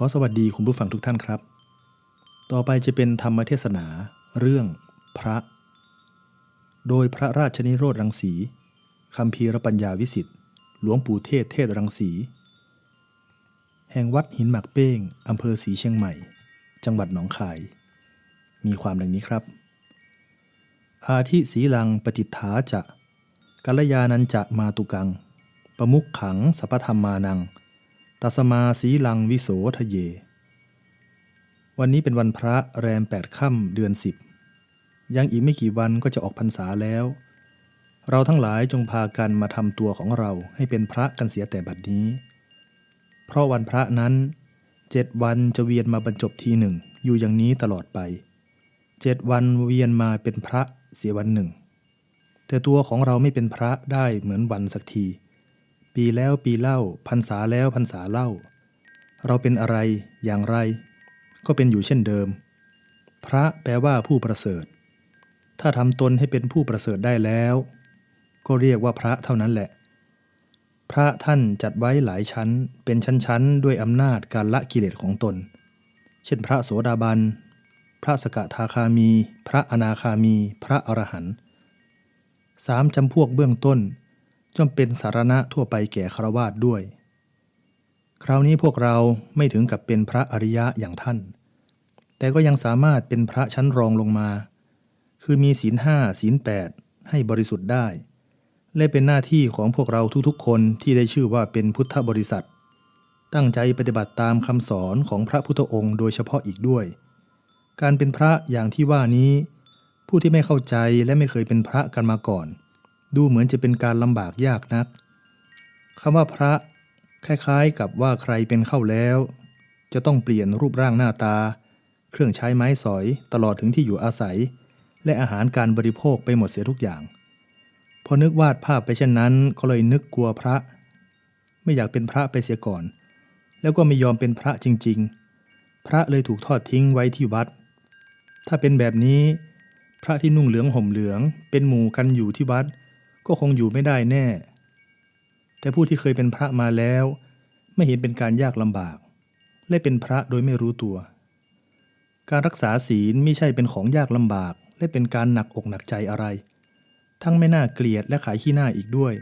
ขอสวัสดีคุณผู้ฟังทุกท่านครับ ต่อไปจะเป็นธรรมเทศนา เรื่องพระ โดยพระราชนิโรธรังสีคำพีรปัญญาวิสิทธิ์ หลวงปู่เทศเทศรังสี แห่งวัดหินหมักเป้งอำเภอสีเชียงใหม่ จังหวัดหนองคาย มีความดังนี้ครับ อาทิสีลังปฏิฐาจะกัลยานันจะมาตุกัง ประมุขขังสัพพธรรมานัง ตัสมาสีลังวิโสทะเย วันนี้เป็นวันพระแรมแปดค่ำเดือนสิบยังอีกไม่กี่วันก็จะออกพรรษาแล้ว เราทั้งหลายจงพากันมาทำตัวของเราให้เป็นพระกันเสียแต่บัดนี้ เพราะวันพระนั้นเจ็ดวันจะเวียนมาบรรจบทีหนึ่งอยู่อย่างนี้ตลอดไปเจ็ดวันเวียนมาเป็นพระเสียวันหนึ่ง แต่ตัวของเราไม่เป็นพระได้เหมือนวันสักที ปีแล้วปีเล่า พรรษาแล้วพรรษาเล่า เราเป็นอะไรอย่างไร ก็เป็นอยู่เช่นเดิม พระแปลว่าผู้ประเสริฐ ถ้าทำตนให้เป็นผู้ประเสริฐได้แล้ว ก็เรียกว่าพระเท่านั้นแหละ พระท่านจัดไว้หลายชั้นเป็นชั้นๆ ด้วยอำนาจการละกิเลสของตน เช่นพระโสดาบัน พระสกทาคามี พระอนาคามี พระอรหันต์สามจำพวกเบื้องต้น จอมเป็นสารณะทั่วไปแก่ครวาสด้วย คราวนี้พวกเราไม่ถึงกับเป็นพระอริยะอย่างท่าน แต่ก็ยังสามารถเป็นพระชั้นรองลงมา คือมีศีลห้าศีลแปดให้บริสุทธิ์ได้ และเป็นหน้าที่ของพวกเราทุกๆ คนที่ได้ชื่อว่าเป็นพุทธบริษัท ตั้งใจปฏิบัติตามคำสอนของพระพุทธองค์โดยเฉพาะอีกด้วย การเป็นพระอย่างที่ว่านี้ ผู้ที่ไม่เข้าใจและไม่เคยเป็นพระกันมาก่อน ดูเหมือนจะเป็นการลำบากยากนักคำว่าพระ คล้ายๆกับว่าใครเป็นเข้าแล้ว จะต้องเปลี่ยนรูปร่างหน้าตา เครื่องใช้ไม้สอยตลอดถึงที่อยู่อาศัย และอาหารการบริโภคไปหมดเสียทุกอย่าง พอนึกวาดภาพไปเช่นนั้นก็เลยนึกกลัวพระ ไม่อยากเป็นพระไปเสียก่อน แล้วก็ไม่ยอมเป็นพระจริง ๆ พระเลยถูกทอดทิ้งไว้ที่วัด ถ้าเป็นแบบนี้ พระที่นุ่งเหลืองห่มเหลือง เป็นหมู่กันอยู่ที่วัด ก็คงอยู่ไม่ได้แน่ แต่ผู้ที่เคยเป็นพระมาแล้ว ไม่เห็นเป็นการยากลำบาก และเป็นพระโดยไม่รู้ตัว การรักษาศีลไม่ใช่เป็นของยากลำบาก และเป็นการหนักอกหนักใจอะไร ทั้งไม่น่าเกลียดและขายขี้หน้าอีกด้วย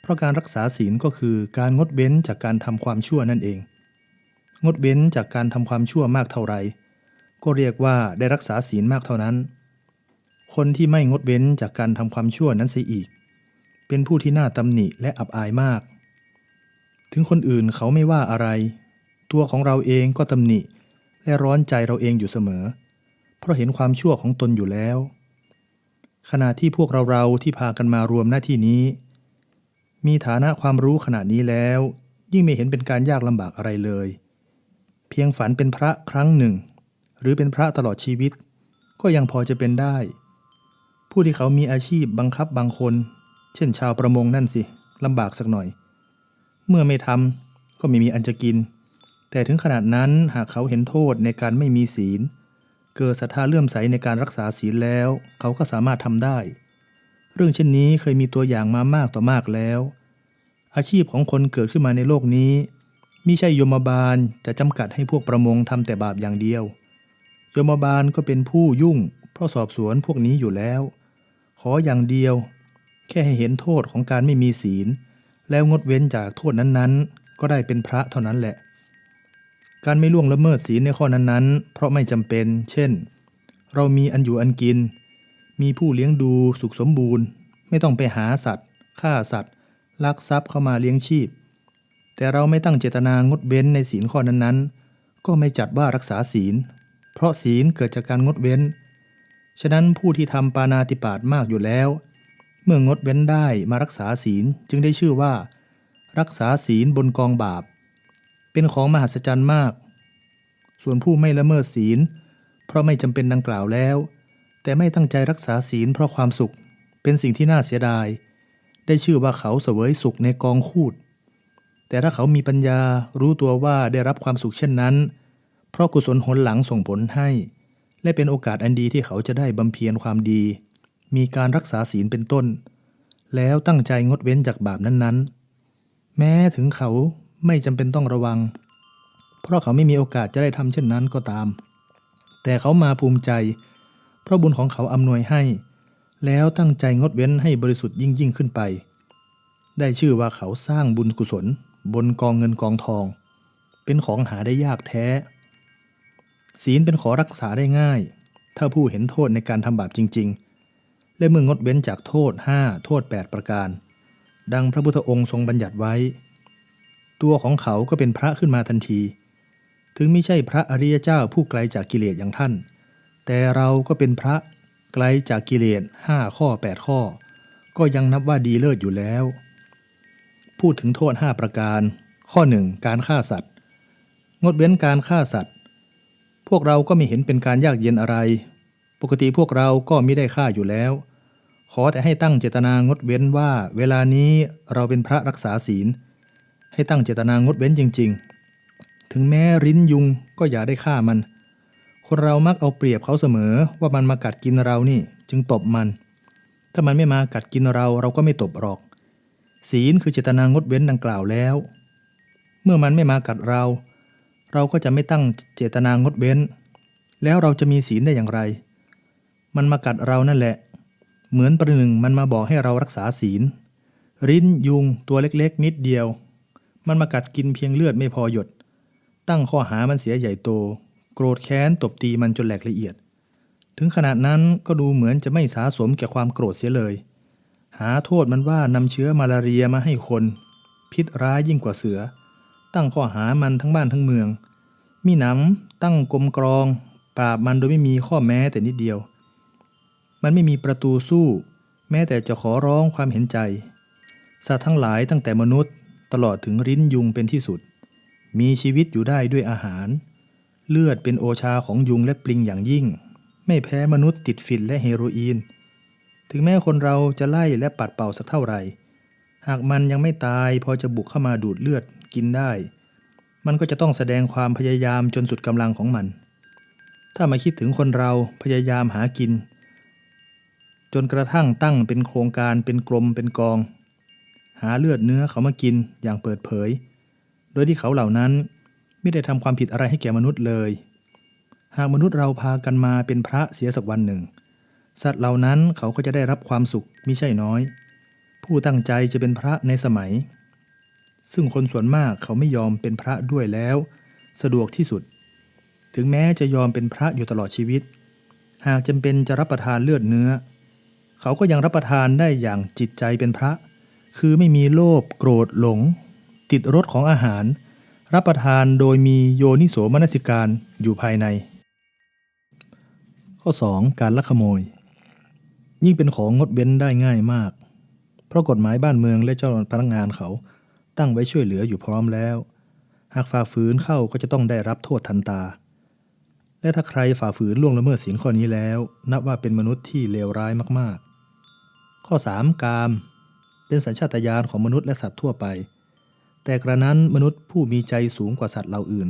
เพราะการรักษาศีลก็คือการงดเว้นจากการทำความชั่วนั่นเอง งดเว้นจากการทำความชั่วมากเท่าไหร่ก็เรียกว่าได้รักษาศีลมากเท่านั้น คนที่ไม่งดเว้นจากการทำความชั่วนั้นเสียอีก เป็นผู้ที่น่าตำหนิและอับอายมาก ถึงคนอื่นเขาไม่ว่าอะไร ตัวของเราเองก็ตำหนิ และร้อนใจเราเองอยู่เสมอ เพราะเห็นความชั่วของตนอยู่แล้ว ขณะที่พวกเราเราที่พากันมารวมหน้าที่นี้ มีฐานะความรู้ขนาดนี้แล้ว ยิ่งไม่เห็นเป็นการยากลำบากอะไรเลย เพียงฝันเป็นพระครั้งหนึ่ง หรือเป็นพระตลอดชีวิต ก็ยังพอจะเป็นได้ ผู้ที่เขามีอาชีพบังคับบางคน เช่นชาวประมงนั่นสิลำบากสักหน่อย เมื่อไม่ทำก็ไม่มีอันจะกิน แต่ถึงขนาดนั้นหากเขาเห็นโทษในการไม่มีศีล เกิดศรัทธาเลื่อมใสในการรักษาศีลแล้ว เขาก็สามารถทำได้ เรื่องเช่นนี้เคยมีตัวอย่างมามากต่อมากแล้ว อาชีพของคนเกิดขึ้นมาในโลกนี้มิใช่ยมบาลจะจำกัดให้พวกประมงทำแต่บาปอย่างเดียว ยมบาลก็เป็นผู้ยุ่งเพราะสอบสวนพวกนี้อยู่แล้ว ออย่างเดียว แค่ให้เห็นโทษของการไม่มีศีล แล้วงดเว้นจากโทษนั้นๆ ก็ได้เป็นพระเท่านั้นแหละ การไม่ล่วงละเมิดศีลในข้อนั้นๆ เพราะไม่จำเป็น เช่น เรามีอันอยู่อันกิน มีผู้เลี้ยงดูสุขสมบูรณ์ ไม่ต้องไปหาสัตว์ ฆ่าสัตว์ ลักทรัพย์เข้ามาเลี้ยงชีพ แต่เราไม่ตั้งเจตนางดเว้นในศีลข้อนั้นๆ ก็ไม่จัดว่ารักษาศีล เพราะศีลเกิดจากการงดเว้น ฉะนั้นผู้ที่ทำปานาติปาตมากอยู่แล้ว เมื่องดเว้นได้มารักษาศีลจึงได้ชื่อว่า รักษาศีลบนกองบาป เป็นของมหัศจรรย์มาก ส่วนผู้ไม่ละเมิดศีล เพราะไม่จำเป็นดังกล่าวแล้ว แต่ไม่ตั้งใจรักษาศีลเพราะความสุข เป็นสิ่งที่น่าเสียดาย ได้ชื่อว่าเขาเสวยสุขในกองคูดแต่ถ้าเขามีปัญญารู้ตัวว่าได้รับความสุขเช่นนั้น เพราะกุศลหนหลังส่งผลให้ และเป็นโอกาสอันดีที่เขาจะได้บำเพ็ญความดี มีการรักษาศีลเป็นต้น แล้วตั้งใจงดเว้นจากบาปนั้นๆ แม้ถึงเขาไม่จำเป็นต้องระวัง เพราะเขาไม่มีโอกาสจะได้ทำเช่นนั้นก็ตาม แต่เขามาภูมิใจ เพราะบุญของเขาอำนวยให้ แล้วตั้งใจงดเว้นให้บริสุทธิ์ยิ่งยิ่งขึ้นไป ได้ชื่อว่าเขาสร้างบุญกุศล บนกองเงินกองทอง เป็นของหาได้ยากแท้ ศีลเป็นขอรักษาได้ง่าย ถ้าผู้เห็นโทษในการทำบาปจริง ๆ และเมื่องดเว้นจากโทษ 5 โทษ 8 ประการ ดังพระพุทธองค์ทรงบัญญัติไว้ ตัวของเขาก็เป็นพระขึ้นมาทันที ถึงไม่ใช่พระอริยเจ้าผู้ไกลจากกิเลสอย่างท่าน แต่เราก็เป็นพระไกลจากกิเลส5ข้อ 8 ข้อ ก็ยังนับว่าดีเลิศอยู่แล้ว พูดถึงโทษ 5 ประการ ข้อ 1 การฆ่าสัตว์ งดเว้นการฆ่าสัตว์ พวกเราก็ไม่เห็นเป็นการยากเย็นอะไร ปกติพวกเราก็ไม่ได้ฆ่าอยู่แล้ว ขอแต่ให้ตั้งเจตนางดเว้นว่า เวลานี้เราเป็นพระรักษาศีล ให้ตั้งเจตนางดเว้นจริง ๆ ถึงแม้ริ้นยุงก็อย่าได้ฆ่ามัน คนเรามักเอาเปรียบเขาเสมอว่ามันมากัดกินเรานี่จึงตบมัน ถ้ามันไม่มากัดกินเราเราก็ไม่ตบหรอก ศีลคือเจตนางดเว้นดังกล่าวแล้ว เมื่อมันไม่มากัดเรา เราก็จะไม่ตั้งเจตนางดเว้น แล้วเราจะมีศีลได้อย่างไร มันมากัดเรานั่นแหละ เหมือนประหนึ่งมันมาบอกให้เรารักษาศีล ริ้นยุงตัวเล็กๆ นิดเดียว มันมากัดกินเพียงเลือดไม่พอหยด ตั้งข้อหามันเสียใหญ่โต โกรธแค้นตบตีมันจนแหลกละเอียด ถึงขนาดนั้นก็ดูเหมือนจะไม่สาสมแก่ความโกรธเสียเลย หาโทษมันว่านำเชื้อมาลาเรียมาให้คน พิษร้ายยิ่งกว่าเสือ ตั้งข้อหามันทั้งบ้านทั้งเมือง มีหนำตั้งกลมกรอง ปราบมันโดยไม่มีข้อแม้แต่นิดเดียว มันไม่มีประตูสู้ แม้แต่จะขอร้องความเห็นใจ สัตว์ทั้งหลายตั้งแต่มนุษย์ ตลอดถึงริ้นยุงเป็นที่สุด มีชีวิตอยู่ได้ด้วยอาหาร เลือดเป็นโอชาของยุงและปลิงอย่างยิ่ง ไม่แพ้มนุษย์ติดฝิ่นและเฮโรอีน ถึงแม้คนเราจะไล่และปัดเป่าสักเท่าไหร่หากมันยังไม่ตายพอจะบุกเข้ามาดูดเลือด กินได้ มันก็จะต้องแสดงความพยายามจนสุดกำลังของมัน ถ้ามาคิดถึงคนเราพยายามหากิน จนกระทั่งตั้งเป็นโครงการเป็นกลมเป็นกอง หาเลือดเนื้อเขามากินอย่างเปิดเผย โดยที่เขาเหล่านั้นไม่ได้ทำความผิดอะไรให้แก่มนุษย์เลย หากมนุษย์เราพากันมาเป็นพระเสียสักวันหนึ่ง สัตว์เหล่านั้นเขาก็จะได้รับความสุขมิใช่น้อย ผู้ตั้งใจจะเป็นพระในสมัย ซึ่งคนส่วนมากเขาไม่ยอมเป็นพระด้วยแล้ว สะดวกที่สุด ถึงแม้จะยอมเป็นพระอยู่ตลอดชีวิต หากจำเป็นจะรับประทานเลือดเนื้อ เขาก็ยังรับประทานได้อย่างจิตใจเป็นพระ คือไม่มีโลภโกรธหลง ติดรสของอาหาร รับประทานโดยมีโยนิโสมนสิการอยู่ภายใน ข้อ 2 การลักขโมย ยิ่งเป็นของงดเว้นได้ง่ายมาก เพราะกฎหมายบ้านเมืองและเจ้าพนักงานเขา ตั้งไว้ช่วยเหลืออยู่พร้อมแล้ว หากฝ่าฝืนเข้าก็จะต้องได้รับโทษทันตา และถ้าใครฝ่าฝืนล่วงละเมิดศีลข้อนี้แล้ว นับว่าเป็นมนุษย์ที่เลวร้ายมากๆ ข้อ 3 กาม เป็นสัญชาตญาณของมนุษย์และสัตว์ทั่วไป แต่กระนั้นมนุษย์ผู้มีใจสูงกว่าสัตว์เหล่าอื่น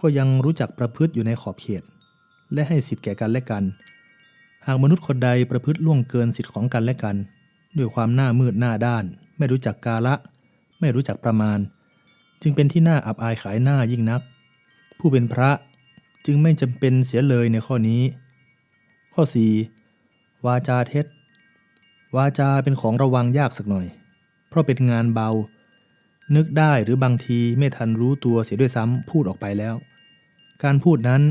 ก็ยังรู้จักประพฤติอยู่ในขอบเขต และให้สิทธิ์แก่กันและกัน หากมนุษย์คนใดประพฤติล่วงเกินสิทธิ์ของกันและกัน ด้วยความหน้ามืดหน้าด้าน ไม่รู้จักกาละ ไม่รู้จักประมาณ จึงเป็นที่น่าอับอายขายหน้ายิ่งนัก ผู้เป็นพระจึงไม่จำเป็นเสียเลยในข้อนี้ ข้อ 4. วาจาเท็จ วาจาเป็นของระวังยากสักหน่อย เพราะเป็นงานเบา นึกได้หรือบางทีไม่ทันรู้ตัวเสียด้วยซ้ำพูดออกไปแล้ว การพูดนั้น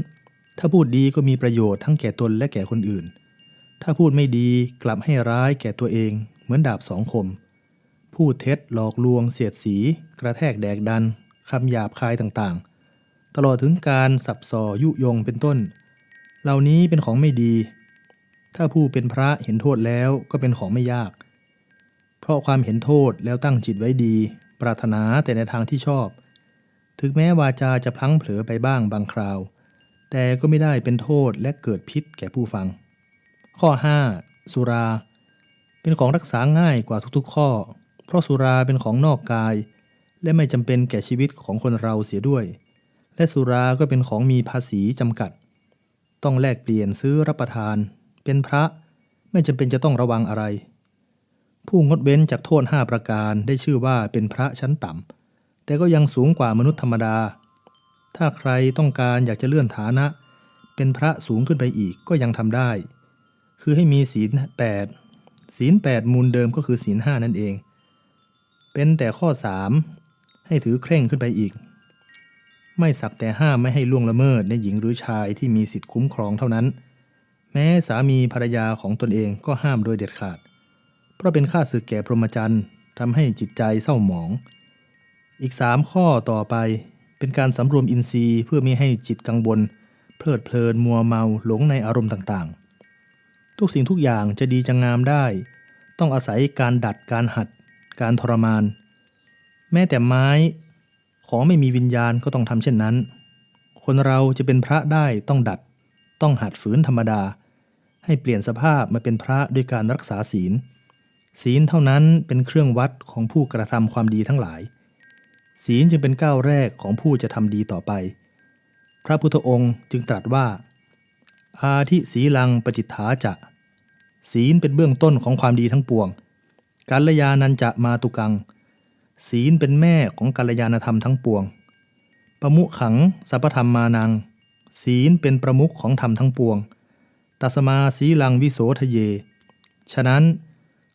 ถ้าพูดดีก็มีประโยชน์ทั้งแก่ตนและแก่คนอื่น ถ้าพูดไม่ดีกลับให้ร้ายแก่ตัวเองเหมือนดาบสองคม พูดเท็จหลอกลวงเสียดสี กระแทกแดกดันคำหยาบคายต่างๆ ตลอดถึงการสับสอยุยงเป็นต้น เหล่านี้เป็นของไม่ดี ถ้าผู้เป็นพระเห็นโทษแล้วก็เป็นของไม่ยาก เพราะความเห็นโทษแล้วตั้งจิตไว้ดี ปรารถนาแต่ในทางที่ชอบ ถึงแม้วาจาจะพลั้งเผลอไปบ้างบางคราว แต่ก็ไม่ได้เป็นโทษและเกิดพิษแก่ผู้ฟัง ข้อ 5. สุรา เป็นของรักษาง่ายกว่าทุกๆข้อ ราะสุราเป็นของนอกกาย และไม่จำเป็นแก่ชีวิตของคนเราเสียด้วย และสุราก็เป็นของมีภาษีจำกัด ต้องแลกเปลี่ยนซื้อรับประทาน เป็นพระไม่จำเป็นจะต้องระวังอะไร ผู้งดเว้นจากโทษ 5 ประการได้ชื่อว่าเป็นพระชั้นต่ำแต่ก็ยังสูงกว่ามนุษย์ธรรมดา ถ้าใครต้องการอยากจะเลื่อนฐานะ เป็นพระสูงขึ้นไปอีกก็ยังทำได้ คือให้มีศีลแปดศีลแปดมูลเดิมก็คือศีลห้านั่นเอง เป็นแต่ข้อสามให้ถือเคร่งขึ้นไปอีก ไม่สักแต่ห้ามไม่ให้ล่วงละเมิดในหญิงหรือชายที่มีสิทธิคุ้มครองเท่านั้น แม้สามีภรรยาของตนเองก็ห้ามโดยเด็ดขาด เพราะเป็นค่าศึกแก่พรหมจรรย์ทำให้จิตใจเศร้าหมอง อีกสามข้อต่อไปเป็นการสำรวมอินทรีย์เพื่อไม่ให้จิตกังวลเพลิดเพลินมัวเมาหลงในอารมณ์ต่างๆ ทุกสิ่งทุกอย่างจะดีจะงามได้ ต้องอาศัยการดัดการหัด การทรมาน แม้แต่ไม้ ของไม่มีวิญญาณก็ต้องทำเช่นนั้น คนเราจะเป็นพระได้ต้องดัด ต้องหัดฝืนธรรมดา ให้เปลี่ยนสภาพมาเป็นพระด้วยการรักษาศีล ศีลเท่านั้นเป็นเครื่องวัดของผู้กระทำความดีทั้งหลาย ศีลจึงเป็นก้าวแรกของผู้จะทำดีต่อไป พระพุทธองค์จึงตรัสว่า อาทิศีลังปจิตถาจะศีลเป็นเบื้องต้นของความดีทั้งปวง กัลยาณันจะมาตุกัง ศีลเป็นแม่ของกัลยาณธรรมทั้งปวง ประมุขังสัพพธรรมมานัง ศีลเป็นประมุขของธรรมทั้งปวง ตัสมาสีลังวิโสทะเย ฉะนั้น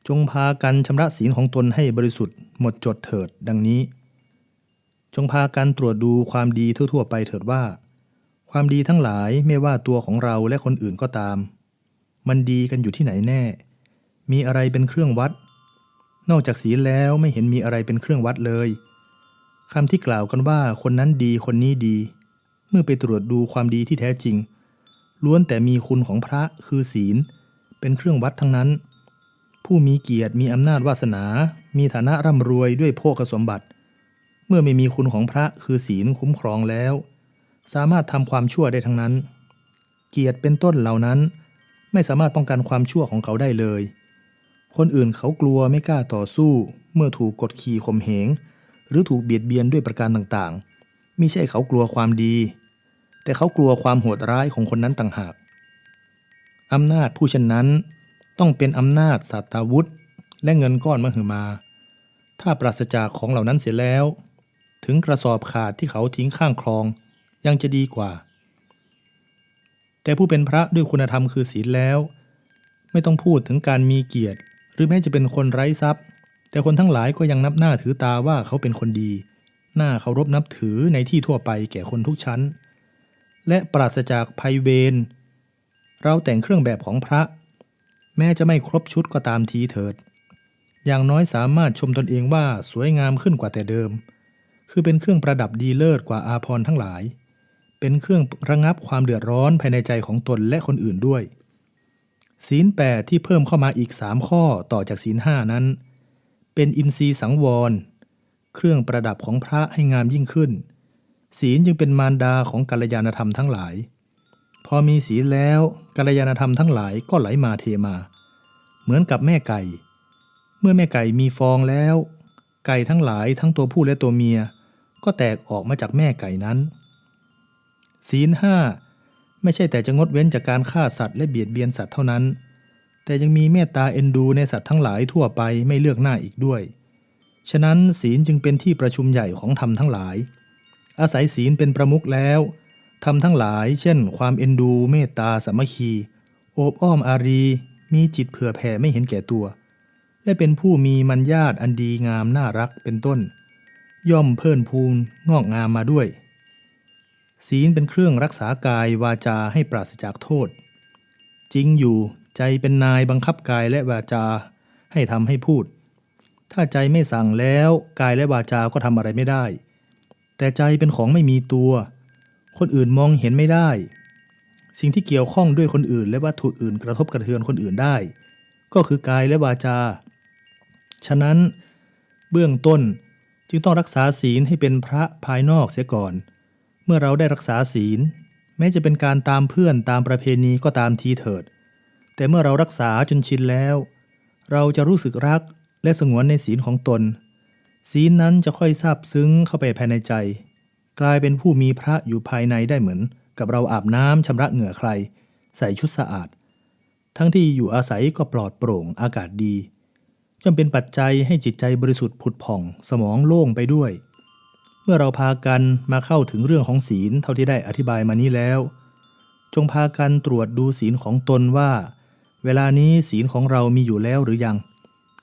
จงพากันชำระศีลของตนให้บริสุทธิ์หมดจดเถิดดังนี้ จงพากันตรวจดูความดีทั่วๆไปเถิดว่า ความดีทั้งหลายไม่ว่าตัวของเราและคนอื่นก็ตาม มันดีกันอยู่ที่ไหนแน่ มีอะไรเป็นเครื่องวัด นอกจากศีลแล้วไม่เห็นมีอะไรเป็นเครื่องวัดเลยคำที่กล่าวกันว่าคนนั้นดีคนนี้ดี เมื่อไปตรวจดูความดีที่แท้จริง ล้วนแต่มีคุณของพระคือศีล เป็นเครื่องวัดทั้งนั้น ผู้มีเกียรติมีอำนาจวาสนา มีฐานะร่ำรวยด้วยโภคสมบัติ เมื่อไม่มีคุณของพระคือศีลคุ้มครองแล้ว สามารถทำความชั่วได้ทั้งนั้น เกียรติเป็นต้นเหล่านั้น ไม่สามารถป้องกันความชั่วของเขาได้เลย คนอื่นเขากลัวไม่กล้าต่อสู้ เมื่อถูกกดขี่ข่มเหง หรือถูกเบียดเบียนด้วยประการต่างๆ ไม่ใช่เขากลัวความดี แต่เขากลัวความโหดร้ายของคนนั้นต่างหากอำนาจผู้เช่นนั้น ต้องเป็นอำนาจสัตาวุธ และเงินก้อนมหึมา ถ้าปราศจากของเหล่านั้นเสียแล้ว ถึงกระสอบขาดที่เขาทิ้งข้างคลอง ยังจะดีกว่า แต่ผู้เป็นพระด้วยคุณธรรมคือศีลแล้ว ไม่ต้องพูดถึงการมีเกียรติ รือแม้จะเป็นคนไร้ทรัพย์ แต่คนทั้งหลายก็ยังนับหน้าถือตาว่าเขาเป็นคนดี หน้าเคารพนับถือในที่ทั่วไปแก่คนทุกชั้น และปราศจากภัยเวรเราแต่งเครื่องแบบของพระ แม้จะไม่ครบชุดก็ตามทีเถิด อย่างน้อยสามารถชมตนเองว่าสวยงามขึ้นกว่าแต่เดิม คือเป็นเครื่องประดับดีเลิศกว่าอาภรณ์ทั้งหลาย เป็นเครื่องระงับความเดือดร้อนภายในใจของตนและคนอื่นด้วย ศีลแปดที่เพิ่มเข้ามาอีกสามข้อต่อจากศีลห้านั้น เป็นอินทรีย์สังวร เครื่องประดับของพระให้งามยิ่งขึ้น ศีลจึงเป็นมารดาของกัลยาณธรรมทั้งหลาย พอมีศีลแล้วกัลยาณธรรมทั้งหลายก็ไหลมาเทมา เหมือนกับแม่ไก่ เมื่อแม่ไก่มีฟองแล้ว ไก่ทั้งหลายทั้งตัวผู้และตัวเมีย ก็แตกออกมาจากแม่ไก่นั้น ศีลห้า ไม่ใช่แต่จะงดเว้นจากการฆ่าสัตว์และเบียดเบียนสัตว์เท่านั้น แต่ยังมีเมตตาเอ็นดูในสัตว์ทั้งหลายทั่วไปไม่เลือกหน้าอีกด้วย ฉะนั้นศีลจึงเป็นที่ประชุมใหญ่ของธรรมทั้งหลาย อาศัยศีลเป็นประมุขแล้วธรรมทั้งหลาย เช่น ความเอ็นดู เมตตาสามัคคี โอบอ้อมอารี มีจิตเผื่อแผ่ไม่เห็นแก่ตัว และเป็นผู้มีมัญญาตอันดีงามน่ารักเป็นต้น ย่อมเพิ่นพูนงอกงามมาด้วย ศีลเป็นเครื่องรักษากายวาจาให้ปราศจากโทษ จริงอยู่ใจเป็นนายบังคับกายและวาจาให้ทำให้พูด ถ้าใจไม่สั่งแล้วกายและวาจาก็ทำอะไรไม่ได้ แต่ใจเป็นของไม่มีตัว คนอื่นมองเห็นไม่ได้ สิ่งที่เกี่ยวข้องด้วยคนอื่น และวัตถุอื่นกระทบกระเทือนคนอื่นได้ ก็คือกายและวาจา ฉะนั้น เบื้องต้นจึงต้องรักษาศีลให้เป็นพระภายนอกเสียก่อน เมื่อเราได้รักษาศีล แม้จะเป็นการตามเพื่อนตามประเพณีก็ตามทีเถิด แต่เมื่อเรารักษาจนชินแล้ว เราจะรู้สึกรักและสงวนในศีลของตน ศีลนั้นจะค่อยซาบซึ้งเข้าไปภายในใจ กลายเป็นผู้มีพระอยู่ภายในได้เหมือน กับเราอาบน้ำชำระเหงื่อใคร ใส่ชุดสะอาด ทั้งที่อยู่อาศัยก็ปลอดโปร่งอากาศดีย่อมเป็นปัจจัยให้จิตใจบริสุทธิ์ผุดผ่อง สมองโล่งไปด้วย มื่อเราพากันมาเข้าถึงเรื่องของศีลเท่าที่ได้อธิบายมานี้แล้ว จงพากันตรวจดูศีลของตนว่า เวลานี้ศีลของเรามีอยู่แล้วหรือยัง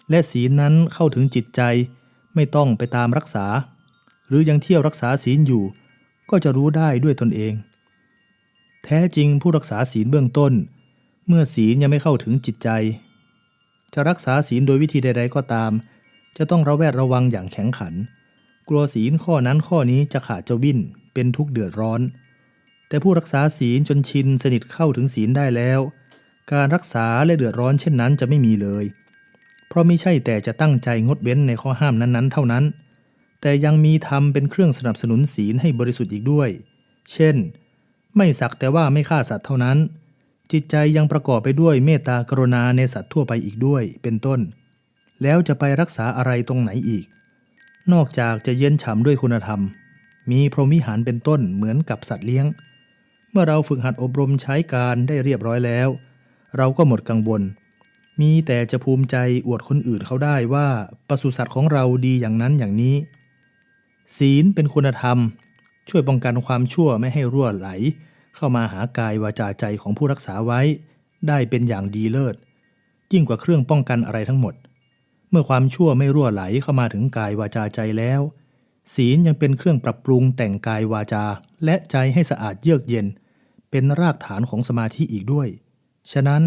และศีลนั้นเข้าถึงจิตใจไม่ต้องไปตามรักษา หรือยังเที่ยวรักษาศีลอยู่ ก็จะรู้ได้ด้วยตนเอง แท้จริงผู้รักษาศีลเบื้องต้น เมื่อศีลยังไม่เข้าถึงจิตใจ จะรักษาศีลโดยวิธีใด ๆ ก็ตาม จะต้องระแวดระวังอย่างแข็งขัน กลัวศีลข้อนั้นข้อนี้จะขาดจะวิ่นเป็นทุกข์เดือดร้อน แต่ผู้รักษาศีลจนชินสนิทเข้าถึงศีลได้แล้ว การรักษาและเดือดร้อนเช่นนั้นจะไม่มีเลย เพราะไม่ใช่แต่จะตั้งใจงดเว้นในข้อห้ามนั้นๆ เท่านั้น แต่ยังมีธรรมเป็นเครื่องสนับสนุนศีลให้บริสุทธิ์อีกด้วย เช่น ไม่สักแต่ว่าไม่ฆ่าสัตว์เท่านั้น จิตใจยังประกอบไปด้วยเมตตากรุณาในสัตว์ทั่วไปอีกด้วย เป็นต้น แล้วจะไปรักษาอะไรตรงไหนอีก นอกจากจะเย็นฉ่ำด้วยคุณธรรม มีพรหมิหารเป็นต้นเหมือนกับสัตว์เลี้ยง เมื่อเราฝึกหัดอบรมใช้การได้เรียบร้อยแล้ว เราก็หมดกังวล มีแต่จะภูมิใจอวดคนอื่นเขาได้ว่าปศุสัตว์ของเราดีอย่างนั้นอย่างนี้ ศีลเป็นคุณธรรม ช่วยป้องกันความชั่วไม่ให้รั่วไหล เข้ามาหากายวาจาใจของผู้รักษาไว้ ได้เป็นอย่างดีเลิศ ยิ่งกว่าเครื่องป้องกันอะไรทั้งหมด เมื่อความชั่วไม่รั่วไหลเข้ามาถึงกายวาจาใจแล้ว ศีลยังเป็นเครื่องปรับปรุงแต่งกายวาจา และใจให้สะอาดเยือกเย็น เป็นรากฐานของสมาธิอีกด้วย ฉะนั้น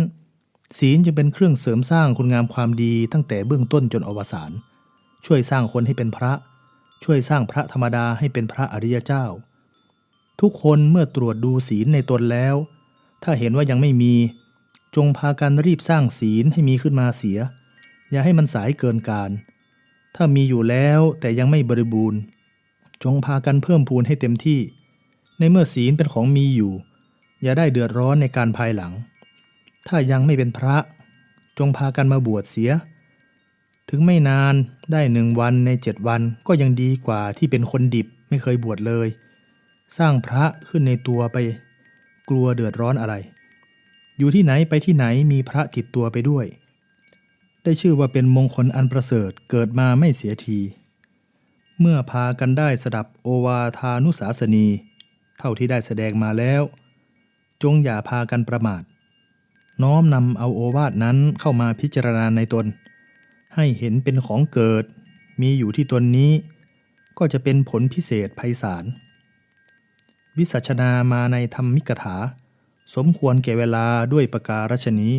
ศีลจึงเป็นเครื่องเสริมสร้างคุณงามความดีตั้งแต่เบื้องต้นจนอวสานช่วยสร้างคนให้เป็นพระ ช่วยสร้างพระธรรมดาให้เป็นพระอริยเจ้า ทุกคนเมื่อตรวจดูศีลในตนแล้ว ถ้าเห็นว่ายังไม่มี จงพากันรีบสร้างศีลให้มีขึ้นมาเสีย อย่าให้มันสายเกินการ ถ้ามีอยู่แล้วแต่ยังไม่บริบูรณ์ จงพากันเพิ่มพูนให้เต็มที่ ในเมื่อศีลเป็นของมีอยู่ อย่าได้เดือดร้อนในการภายหลัง ถ้ายังไม่เป็นพระ จงพากันมาบวชเสีย ถึงไม่นานได้หนึ่งวันในเจ็ดวันก็ยังดีกว่าที่เป็นคนดิบไม่เคยบวชเลย สร้างพระขึ้นในตัวไป กลัวเดือดร้อนอะไร อยู่ที่ไหนไปที่ไหนมีพระติดตัวไปด้วย ได้ชื่อว่าเป็นมงคลอันประเสริฐเกิดมาไม่เสียที เมื่อพากันได้สดับโอวาทานุสาสนี เท่าที่ได้แสดงมาแล้ว จงอย่าพากันประมาท น้อมนำเอาโอวาทนั้นเข้ามาพิจารณาในตน ให้เห็นเป็นของเกิด มีอยู่ที่ตนนี้ ก็จะเป็นผลพิเศษไพศาลวิสัชนามาในธรรมิกถา สมควรแก่เวลาด้วยประการฉนี้